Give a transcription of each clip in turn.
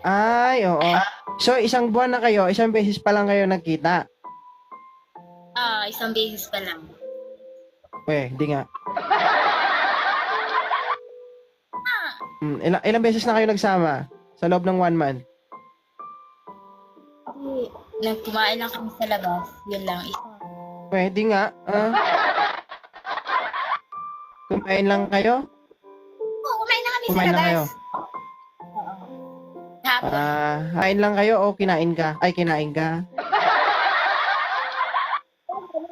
Ay, oo. So, isang buwan na kayo, isang beses pa lang kayo nagkita. Ah, isang beses pa lang. Eh, hindi nga. Ah, Hmm, ilang, ilang beses na kayo nagsama sa loob ng one month? kasi nagkumain lang kami sa labas. Yun lang, isa. Pwede nga. Ah. Kumain lang kayo? Oo, kumain na kami Kumain sa lang labas. kayo? Oo. Hapon. Ah, kain lang kayo o kinain ka? Ay, kinain ka.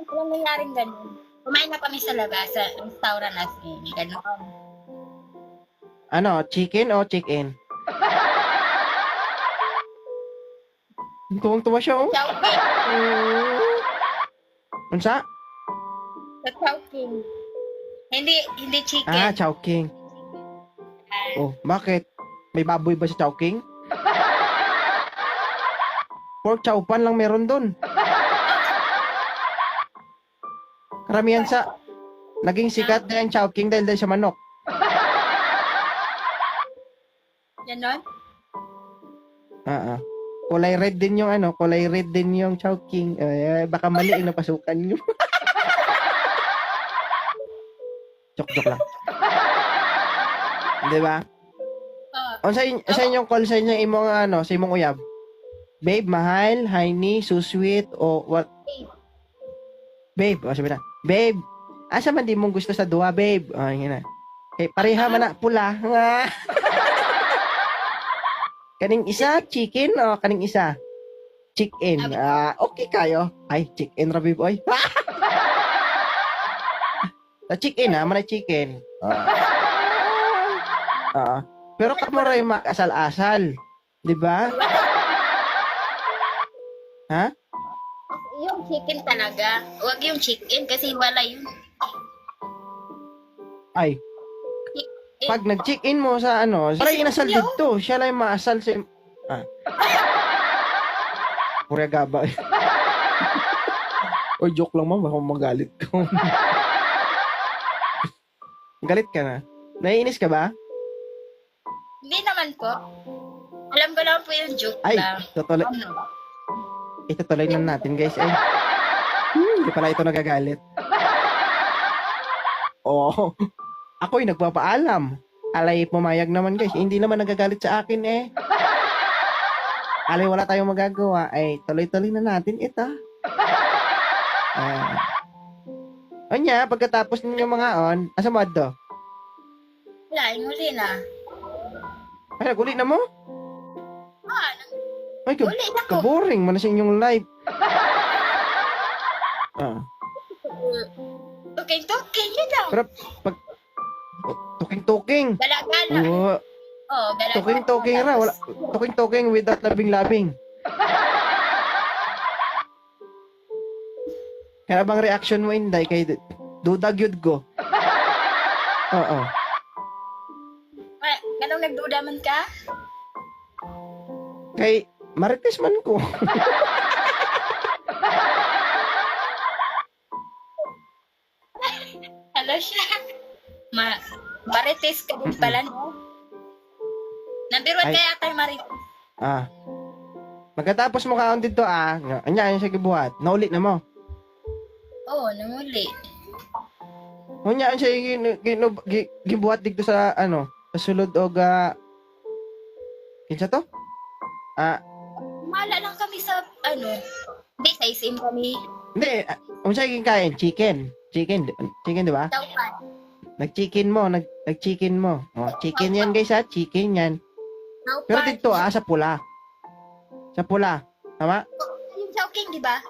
Walang nangyaring ganun. Kumain na kami sa labas, sa restaurant as in. Ganun. Ano, chicken o chicken? Tuwang-tuwa siya, oh. Chowking. Unsa? Sa Chowking. Hindi, hindi chicken. Ah, chowking. Ah, Oh, bakit? May baboy ba sa chowking? Pork chowpan lang meron doon. Karamihan sa naging sikat na yung chowking dahil dahil sa manok. Ganon? Ah, ah. Kulay red din yung ano, kulay red din yung chowking. Eh, baka mali yung napasukan nyo. joke lang. Di ba? Oo. O sa, in- sa inyong call sa inyong imong ano, sa imong uyab? Babe, mahal, honey, so sweet, o what? Babe. Babe, o sabi na, babe, asa man di mong gusto sa duwa, babe? O, yun na. Eh, pareha man na, pula. Nga. kaning isa, chicken, o kaning isa? Chicken. Ah, okay kayo. Ay, chicken ra, babe, oy. Sa chicken, ha? Manay chicken. Ah. Ah. Pero kamo rin makasal-asal. Di ba? Yung chicken talaga. Huwag yung chicken kasi wala yun. Ay, Eh, pag nag-check-in mo sa ano, para inasal dito, siya lang yung maasal sa... Ah. Pura gaba. Oy, joke lang ma'am, baka magalit ka. Galit ka na? Naiinis ka ba? Hindi naman po. Alam ko lang po yung joke Ay, lang. tutuloy, Ano? Itutuloy na natin guys. Ay, hmm, hindi pala ito nagagalit. Oo. Ako'y nagpapaalam. Alay, pumayag naman guys. Hindi naman nagagalit sa akin eh. Alay, wala tayong magagawa. Ay, tuloy-tuloy na natin ito. Ah. Anya, pagkatapos ninyo mga on, asa mo adto? Wala, yung huli na. Ay, naguli na mo? Ah, nang- Ay, ka- ko. kaboring man na sa inyong live. Ah. Okay, talking, yun lang. Pero, pag... Tuking-tuking. Gala-gala. Oo. Oh, gala-gala. Tuking-tuking ra. Wala. Tuking-tuking without labing-labing. Kaya bang reaction mo, Inday, kay dudag yun ko? Oo. Ganong nagduda man ka? Kay Marites man ko. Hello siya. Ma Marites ka din pala, no? Number one Ay. kaya tayo, Marites. ah. Magkatapos mo kaon dito ah. Anya, anya siya gibuhat. Naulit na mo. Oo, oh, namuli. Unya, anya siya gin- gin- gi- gibuhat dito sa ano, sa sulod o ga... Kinsa to? Ah, Mala lang kami sa, ano, hindi, sa isim kami. hindi. ah, Unsa yung kain? Chicken. Chicken. Chicken, di ba? Taupan. Nag-chicken mo, nag nag-chicken mo. Oh, chicken yan guys ha, chicken yan. Taupan. Pero dito ah, sa pula. Sa pula. Tama? Yung Chowking, di ba?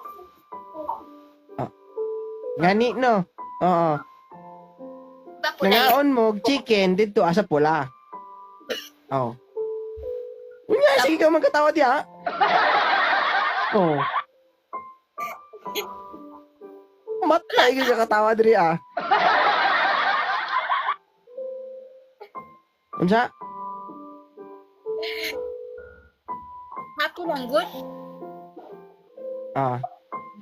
Gani no. Oo. Nangaon mo, chicken dito ah, sa pula. Oh. Unya, sige ka magkatawa diya. Oh. Matay ka katawa diri ah. Unsa? Happy lang, good. Ah.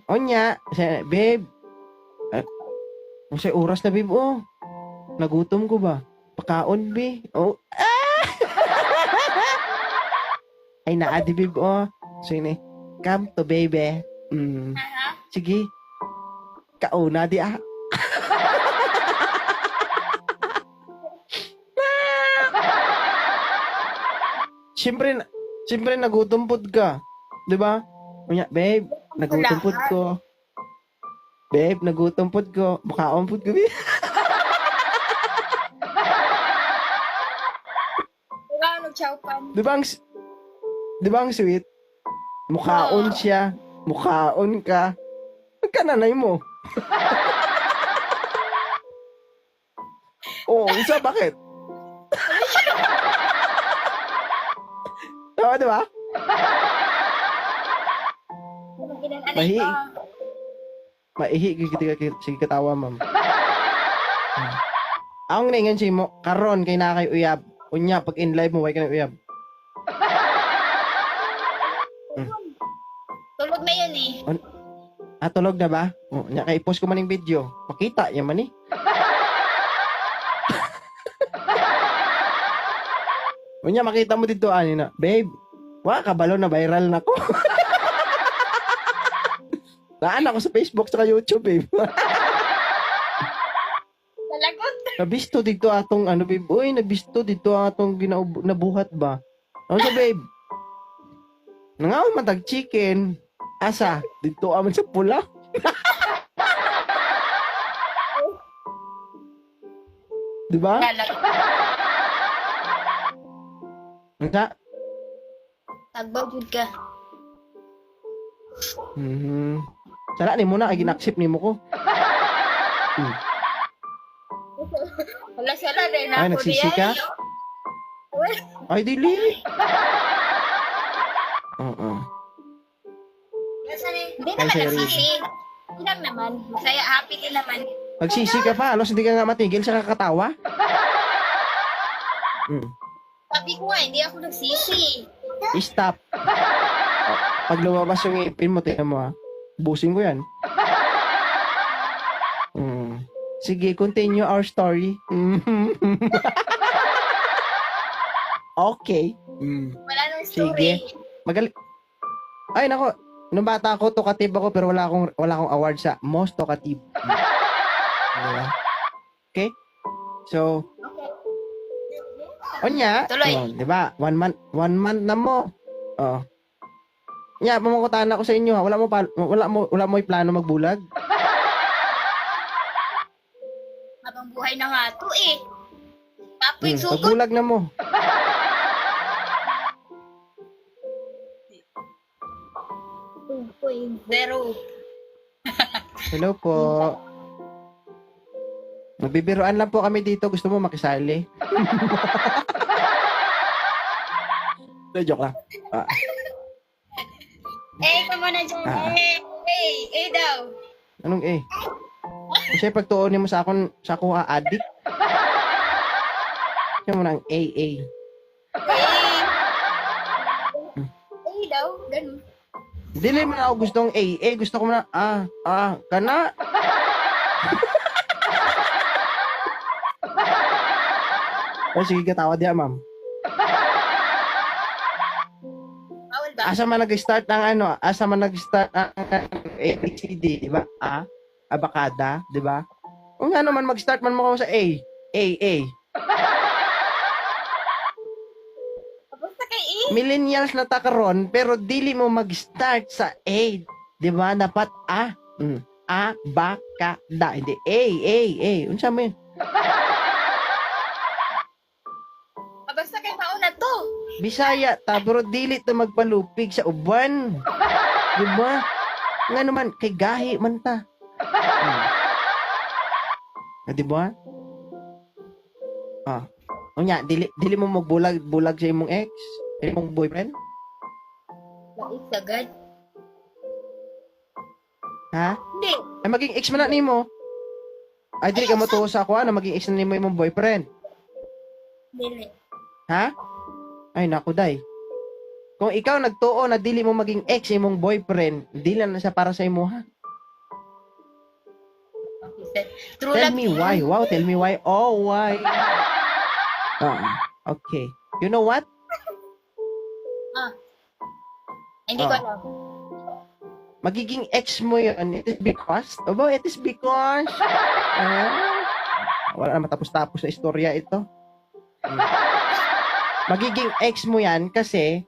Onya, babe. Uh, sa oras na babe oh. Nagutom ko ba? Pakaon be. Oh. Ah! Ay, naadi, babe, oh. So, yun eh. Come to, baby. Mm. Aha. Sige. Kauna, di ah. Siyempre, na- siyempre nagutumpod ka. Di ba? Kunya, babe, nagutumpod ko. Babe, nagutumpod ko. Mukhaon po ko. Di ba ang, di ba ang sweet? Mukhaon Oo. siya. Mukhaon ka. Pagkananay mo. Oo, isa bakit? Oo, di ba? Mahi. Maihi, sige, sige katawa, ma'am. Ang ningan si mo, karon kay na kay uyab. Unya, pag in live mo, way ka na uyab. Eh. Ah, tulog na ba? O, nya, kay post ko man yung video. Makita, yan man eh. Unya, makita mo dito, ani na. Babe, wa, kabalo na viral na ko. Naan ako sa Facebook sa YouTube, babe. Talagot. Nabisto dito atong ano babe. Uy, nabisto dito atong ginaub nabuhat ba? Ano sa babe? Nangaw matag chicken. Asa? Dito aman sa pula. Di ba? Nga. Tagbaw jud ka. Mhm. Sala ni mo na kay ginaksip ni mo ko. Wala sila rin Ay, ako nagsisi ka? Well, Ay dili. Oo. Hindi Ay, naman sorry. nagsisi. Hindi lang naman. Masaya, happy din naman. Magsisi ka pa, alos hindi ka nga matigil sa kakatawa. Mm. Sabi ko nga, hindi ako nagsisi. Stop. Oh, Pag lumabas yung ipin mo, tingnan mo ha. Busing ko yan. Mm. Sige, continue our story. Mm. okay. Mm. Wala nang Sige. story. Magali. Ay, nako. Nung bata ako, talkative ako, pero wala akong, wala akong award sa most talkative. Diba? Okay? So. Onya, Tuloy. oh, 'di ba? One month, one month na mo. Oh. Nya, pamangkutan ako sa inyo ha. Wala mo pa, wala mo wala mo plano magbulag. Habang buhay na nga to eh. Tapoy Hmm, sugod. pagbulag na mo. Hello po. Magbibiroan lang po kami dito. Gusto mo makisali? De, joke lang. Eh, ka muna dyan. Ah. Eh, eh, eh daw. Anong eh? Kasi pagtuunin mo sa akon, sa ako addict. Siya mo ng AA. Dili man ako gustong AA. Gusto ko na, ah, ah, kana. o sige, katawa diya, ma'am. Bawal ba? Asa man nag-start ang ano, asa man nag-start ang ABCD, di ba? A, abakada, di ba? Kung ano man mag-start man mo sa A, A, A. Basta kay eh. Millennials na ta karon pero dili mo mag-start sa A, di ba? Dapat A. Mm. A, ba, ka, da. Hindi, A, A, A. Unsa mo yun? Ah, Basta kay mauna to. Bisaya ta, pero dili ta magpalupig sa uban. Di ba? Nga naman, kay gahi man ta. Ah, di ba? Ah. O nya, dili, dili mo magbulag bulag sa imong ex? Sa imong boyfriend? Lait sagad. Ha? Hindi. Ay, maging ex man na nimo. Ay, dili ka mo sa ako, na maging ex na nimo imong boyfriend. Dili. Ha? Ay, naku, day. Kung ikaw nagtuo na dili mo maging ex imong boyfriend, dili na siya para sa imo, ha? True Tell love me yun. why. Wow, tell me why. Oh, why? Ah, okay. You know what? Hindi ko Ah. alam. Magiging ex mo yun. It is because? Aba, it is because. Ah, wala naman tapos-tapos na istorya ito. Hmm. Magiging ex mo yan kasi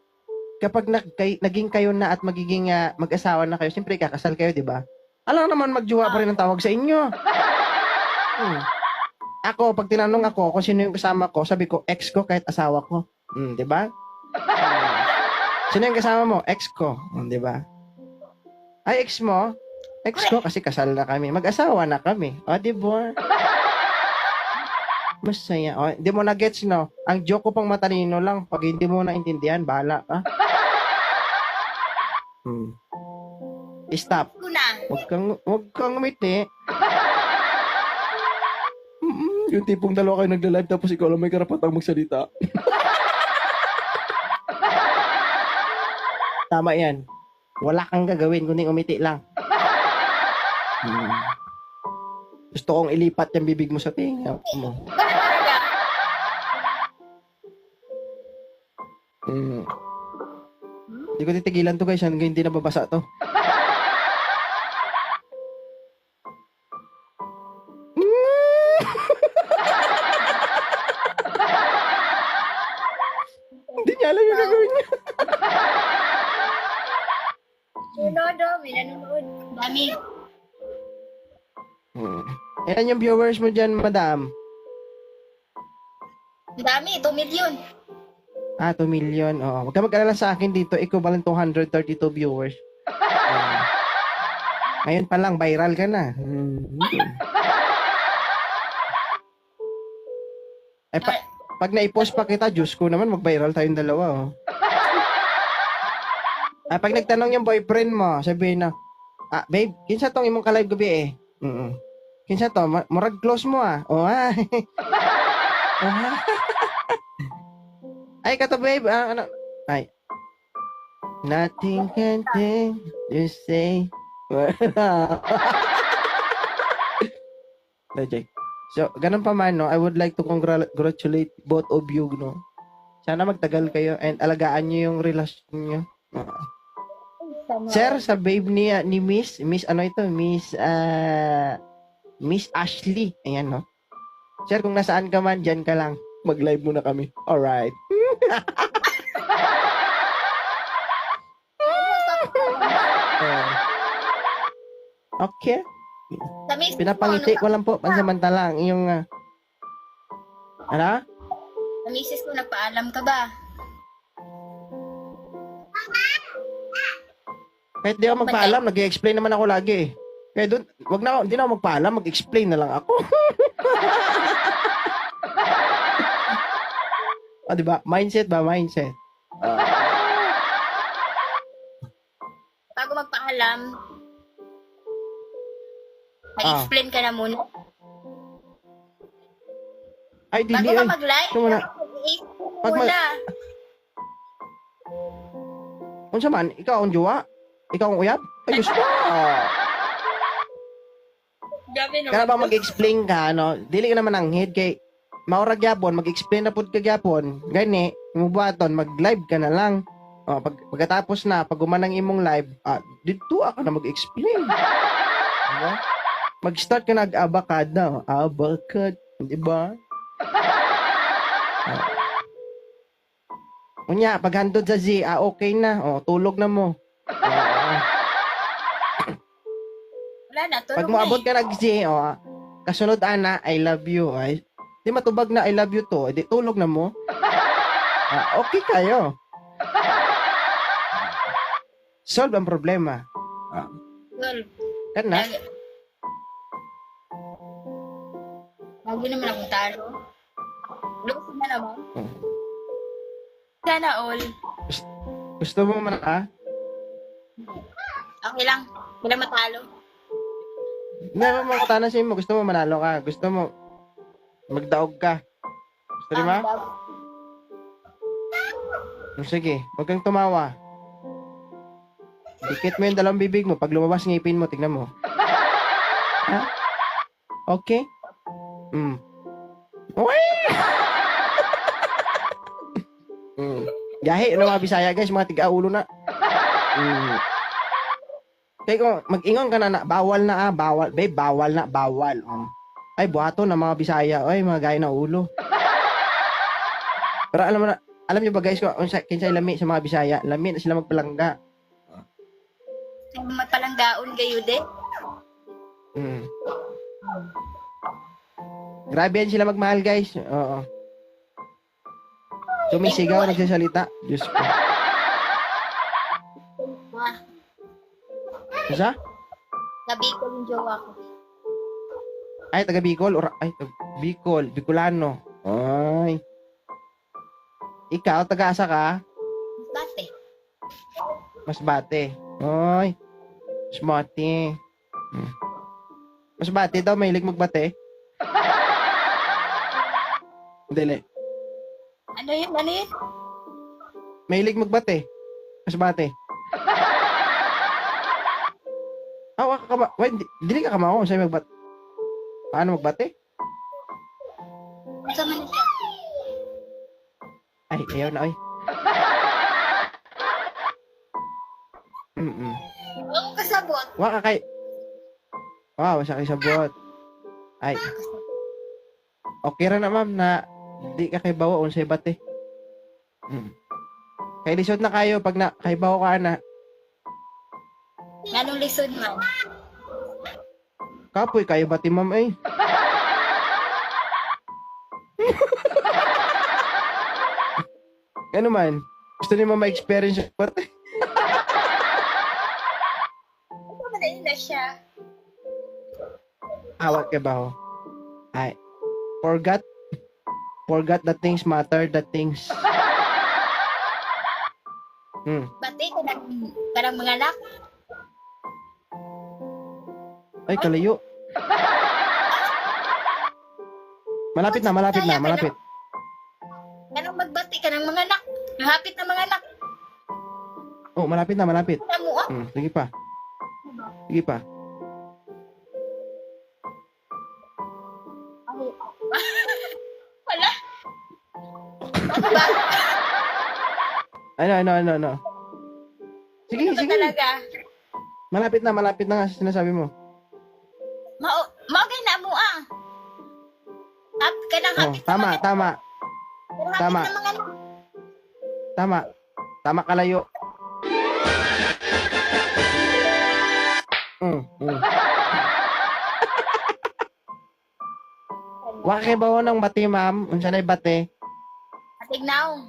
kapag nag, kay- naging kayo na at magiging ah, mag-asawa na kayo, siyempre kakasal kayo, di ba? Alam naman magjuwa pa rin ang tawag sa inyo. Hmm. Ako, pag tinanong ako kung sino yung kasama ko, sabi ko, ex ko kahit asawa ko. Hmm, di ba? Sino yung kasama mo? Ex ko. Hmm, di ba? Ay, ex mo? Ex ko kasi kasal na kami. Mag-asawa na kami. O, di ba? Masaya. O, di mo na gets, no? Ang joke ko pang matalino lang. Pag hindi mo naintindihan, bahala ka. Hmm. Stop. Ko na. Huwag kang, huwag kang umiti. Mm-mm, yung tipong dalawa kayo nagla-live tapos ikaw lang may karapatang magsalita. Tama yan. Wala kang gagawin kundi umiti lang. Hmm. Gusto kong ilipat yung bibig mo sa tinga mo. Hmm. Hindi ko titigilan to guys, hanggang hindi nababasa to. Ilan yung viewers mo dyan, madam? Dami, 2 million. Ah, 2 million. Oo. Huwag ka mag-alala sa akin dito. Equivalent to 132 viewers. Ah. ngayon pa lang, viral ka na. Hmm. Eh, pa- pag na-post pa kita, Diyos ko naman, mag-viral tayong dalawa, oh. Ah, pag nagtanong yung boyfriend mo, sabihin na, ah, babe, kinsa tong imong ka-live gabi eh? Mm Kinsa to? Murag close mo ah. Oh, ah. Ay, kato babe, ah, ano? Ay. Nothing can change, you say. Jake. So, ganun pa man, no, I would like to congratulate both of you, no. Sana magtagal kayo and alagaan nyo yung relasyon nyo. Sama. Sir, sa babe ni, ah, ni Miss, Miss ano ito, Miss, ah, Miss Ashley. Ayan, no. Sir, kung nasaan ka man, dyan ka lang. Mag-live muna kami. Alright. Oh. Okay. Pinapangiti ko, ko lang po pansamantala ang iyong ah, ano? Sa misis ko, nagpaalam ka ba? Kahit di ako magpaalam, nag-explain naman ako lagi eh. Kaya doon, wag na ako, hindi na ako magpaalam, mag-explain na lang ako. ah, di ba? Mindset ba? Mindset. Ah, Bago magpaalam, Ah. mag-explain ka na muna. ay, Bago dili ka Ito muna. Pag ma- muna. Unsa man, ikaw ang jowa? Ikaw ang uyab? Ay, gusto. Naman. Kaya ba mag-explain ka, no? Dili ka naman ang head kay maura gyapon, mag-explain na pud ka gyapon. Gani, imubuhaton, mag-live ka na lang. O, pag, pagkatapos na, pag gumanang imong live, ah, dito ako na mag-explain. Diba? Mag-start ka nag-abakad na. Abakad. Di ba? Ah. Unya, pag handod sa Z, ah, okay na. O, tulog na mo. Ah. Wala na, tulog Pag moabot eh. ka nag oh, ah, kasunod ana, I love you. Ay, di matubag na I love you to, di tulog na mo. Ah, okay kayo. Solve ang problema. Well, Kan na? lagi. Bago naman akong talo. Lusin na naman. Hmm. Sana all. Gusto mo man ah? Okay lang. Wala matalo. Hindi mo makatanan sa mo. Gusto mo manalo ka. Gusto mo magdaog ka. Gusto? Ah, bago. Sige, huwag kang tumawa. Dikit mo yung dalawang bibig mo. Pag lumabas ngipin mo, tignan mo. Ha? Okay? Mm. Uy! mm. Gahi, ano mga Bisaya guys, mga tiga-ulo na. Mm. Kaya kung mag-ingon ka na na, bawal na ah, bawal. Babe, bawal na, bawal. Um. Ay, buhato na mga Bisaya. Ay, mga gaya na ulo. Pero alam mo na, alam niyo ba guys, kung sa kinsay lami sa mga Bisaya, lami na sila magpalangga. Ay, mapalang daon kayo din. Mm. Grabe yan sila magmahal, guys. Oo. Sumisigaw, nagsasalita. Diyos ko. Isa? gabi ko yung jowa ko. Ay, taga Bicol. Or, ay, taga Bicol. Bicolano. Ay. Ikaw, taga-asa ka? Bate. Mas bate. Ay. Mas bate. Hmm. Mas bate daw, mahilig magbate. Dili. Ano yun? Ano yun? Mahilig magbate. Mas bate. Ka ba? Wait, di- dili ka kamao sa magbat. Paano magbate? Kasama na siya. Ay, ayaw na, ay. Mm-mm. Ang kasabot. Waka kay... Wow, sa kay sabot. Ay. Okay ra na, ma'am, na di ka kay bawa unsay bate. Mm. Kay lisod na kayo pag na kay bawa ka na. Ganong lisod man. Kapoy kayo bati, ma'am, ay. ano man? Gusto niyo ma ma-experience yung bate? Ano ba na siya? Awat ka ba ho? Ay. Forgot. Forgot the things matter, the things. Hmm. Bate ko ng parang mga anak. Ay, kalayo. Malapit na, malapit na, malapit. Ganong magbati ka ng mga anak. Mahapit na mga anak. Oh, malapit na, malapit. Ano mo ah? Hmm, sige pa. Sige pa. Wala. Ano ba? Ano, ano, ano, ano. Sige, sige. talaga? Malapit na, malapit na nga sa sinasabi mo. Oh, tama, tama, tama. tama. Tama kalayo. Mm, mm. Wa kay bawo ng bati, ma'am. Unsa na bate? Atignaw.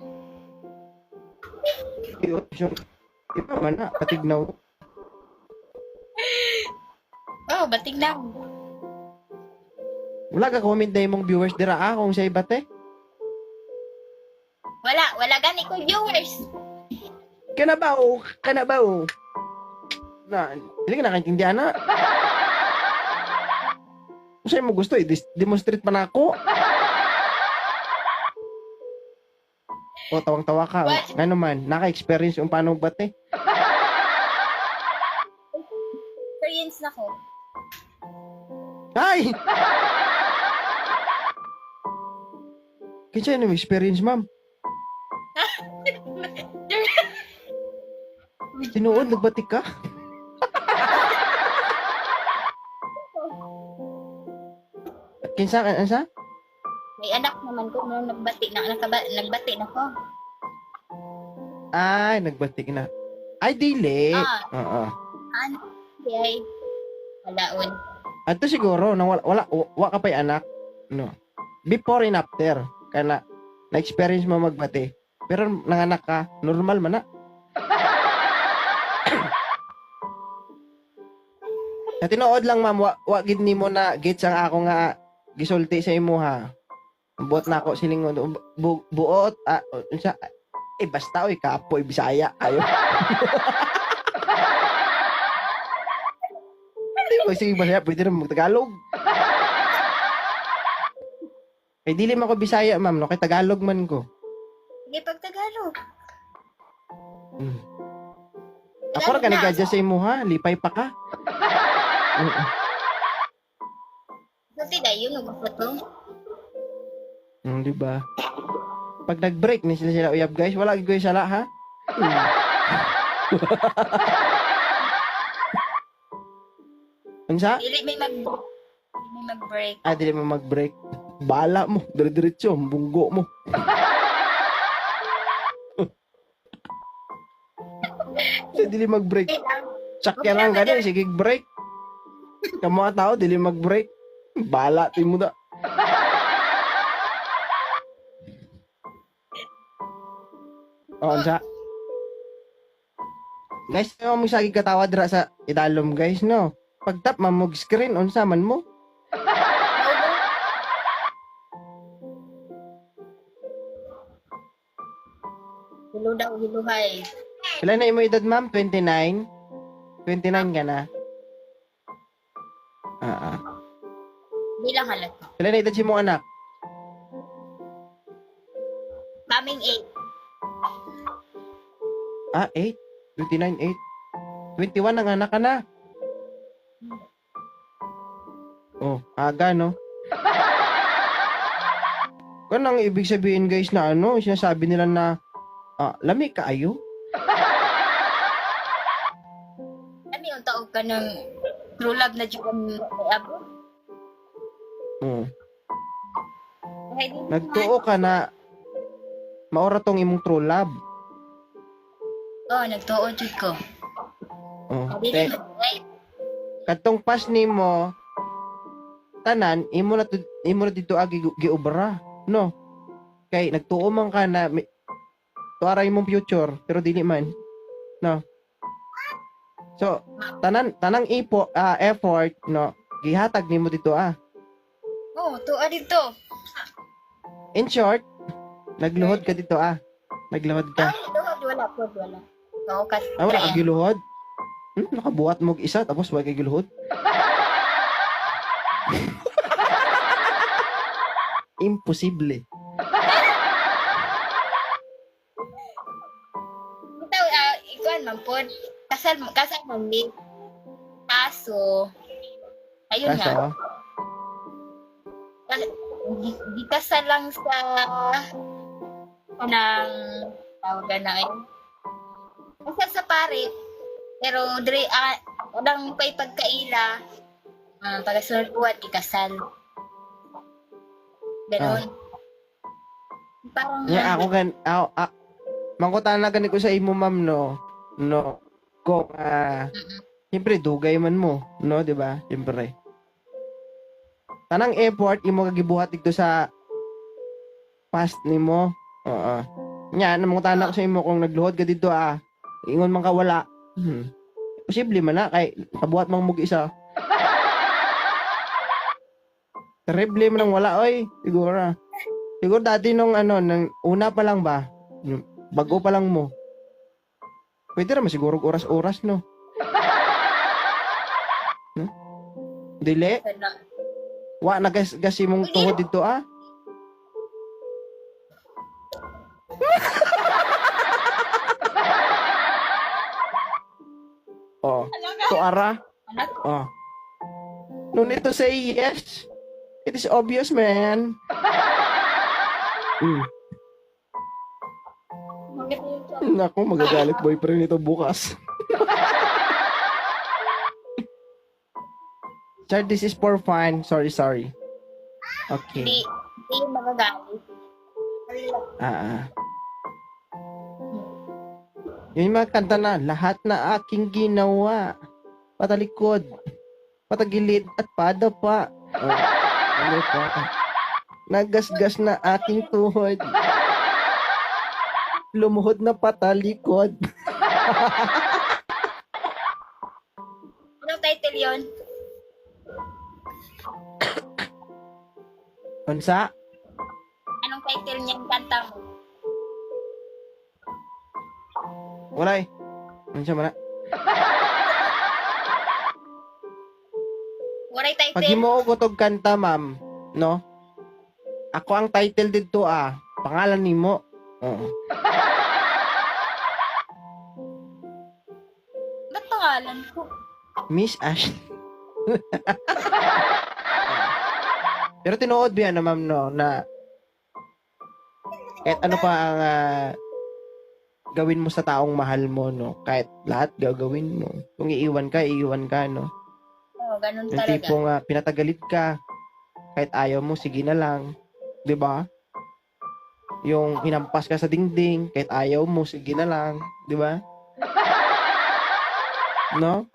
I-option. Iba man na, patignaw. Oh, batignaw. Wala ka comment na imong viewers dira ah kung siya bate. Wala, wala gani ko viewers. Kanabaw, kanabaw. Na, hindi ka nakaintindihan na. Kung sa'yo mo gusto, i-demonstrate pa na ako. O, tawang-tawa ka. O, What? Ano man, naka-experience yung paano bate. Experience na ko. Ay! Kinsa yun yung experience, ma'am? Tinuod, nagbati ka? Kinsa, kinsa? May anak naman ko nung nagbati na nakaba, nagbati na ko. Ay, nagbati ka na. Ay, dili. Ah. Oo. Ano? Yay. Walaon. Ato siguro, na wala, wala, wa ka pa'y anak. No. Before and after. Kaya na, na-experience mo magbati. Pero nanganak ka, normal man na. Sa tinuod lang ma'am, wa, wa gid nimo na gits ang ako nga gisulti sa imo ha. Buot na ako silingon bu, bu, buot ah, unsa eh basta oy kapoy Bisaya ayo. Hindi ko sige Bisaya pwede rin magtagalog. Kay dili man ko Bisaya ma'am no kay Tagalog man ko. Sige, pag Tagalog. Mm. Ako ra ka nag sa imo ha, lipay pa ka. Kasi dayo, nagpo to. Mm, di ba? Pag nag-break ni sila sila uyab guys, wala gyud sala ha. Mm. Unsa? Dili may mag may mag-break. Ah, dili mo mag-break. Bala mo, dire-diretso, bunggo mo. Kasi dili mag-break. Sakya lang gani, sige break. Kamu mga tao, dili mag-break. Bala, ti mo da. Oh? Guys, ano mo sagi katawa dira sa idalom, guys, no? Pag tap mamog screen, unsa man mo? Hiluhay. Pila na imo edad, ma'am? 29? 29 ka na? Ah, ah. Hindi lang halata. Pila na edad si mong anak? Coming 8. Ah, 8. 29, 8. 21 ang anak ka na. Oh, aga, no? Kanang ibig sabihin, guys, na ano, sinasabi nila na, ah, lami ka ayo? Ano yung taog ka ng true love na Juan may abo? Hindi Nagtuo ka na, maura tong imong true love. Oo, oh, nagtuo jud ko. Oh, mag-break. katong pas nimo tanan imo na imo na dito agi giubra no kay nagtuo man ka na mi- tuara imong future pero dili man. No. So tanan tanang ipo ah, effort no gihatag nimo dito ah. Oh, tuwa dito. in short nagluhod ka dito ah. Nagluhod ka. Ah, wala po, wala. Oo, kat. ah wala giluhod? Hmm, nakabuhat mo isa tapos wala kay giluhod? Imposible man po. Kasal, kasal man din. Kaso, ayun nga. kaso Kas- Di, di kasal lang sa ng tawagan na yun. Kasal sa pare. Pero dire ah, walang pa'y pagkaila. Ah, pagkasunod buwan, ikasal. Ganon. Parang Ya ako gan ako ah, mangkutan na gani ko sa imo ma'am no. No. Kung ah Mm-mm. siyempre dugay man mo, no, di ba? Siyempre. Tanang effort imo kagibuhat dito sa past nimo. Oo. Nya namangkutan na ko sa imo kung nagluhod ka dito ah. Ingon man ka wala. Hmm. Posible man na kay kabuhat mang mug isa. Terrible man ang wala oy, siguro. Siguro dati nung ano, nang una pa lang ba? Bago pa lang mo. Pwede naman siguro oras-oras, no? no? Dili? Wa na gas gasi mong tuhod dito ah. oh, to ara. Anak, Oh. No need to say yes. It is obvious, man. Mm. yun? Naku, magagalit boyfriend nito bukas. Sir, this is for fun. Sorry, sorry. Okay. Hindi, hindi magagalit. Ah, ah. Yung mga kanta na, lahat na aking ginawa. Patalikod, patagilid, at padapa. Oh, ano pa? Nagasgas na aking tuhod. Lumuhod na patalikod. Anong title yun? Unsa? Anong title niyan kanta mo? Walay. Unsa man na? Waray title? Pag himuo ko tog kanta, ma'am, no? Ako ang title dito ah. Pangalan nimo. Oo. Pangalan ko? Miss Ash. Pero tinuod biya na ma'am no na kahit ano pa ang ah, gawin mo sa taong mahal mo, no? Kahit lahat gagawin mo. Kung iiwan ka, iiwan ka, no? Oo, ganun Yung talaga. tipong uh, pinatagalit ka, kahit ayaw mo, sige na lang. 'Di ba? Yung hinampas ka sa dingding, kahit ayaw mo, sige na lang. 'Di ba? No?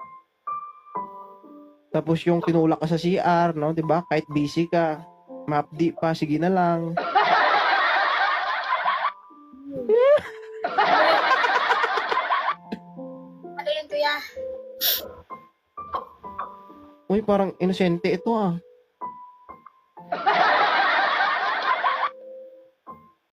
Tapos yung tinulak ka sa CR, no? 'Di ba? Kahit busy ka, maapdi pa, sige na lang. Ano yun, kuya? Uy, parang inosente ito ah.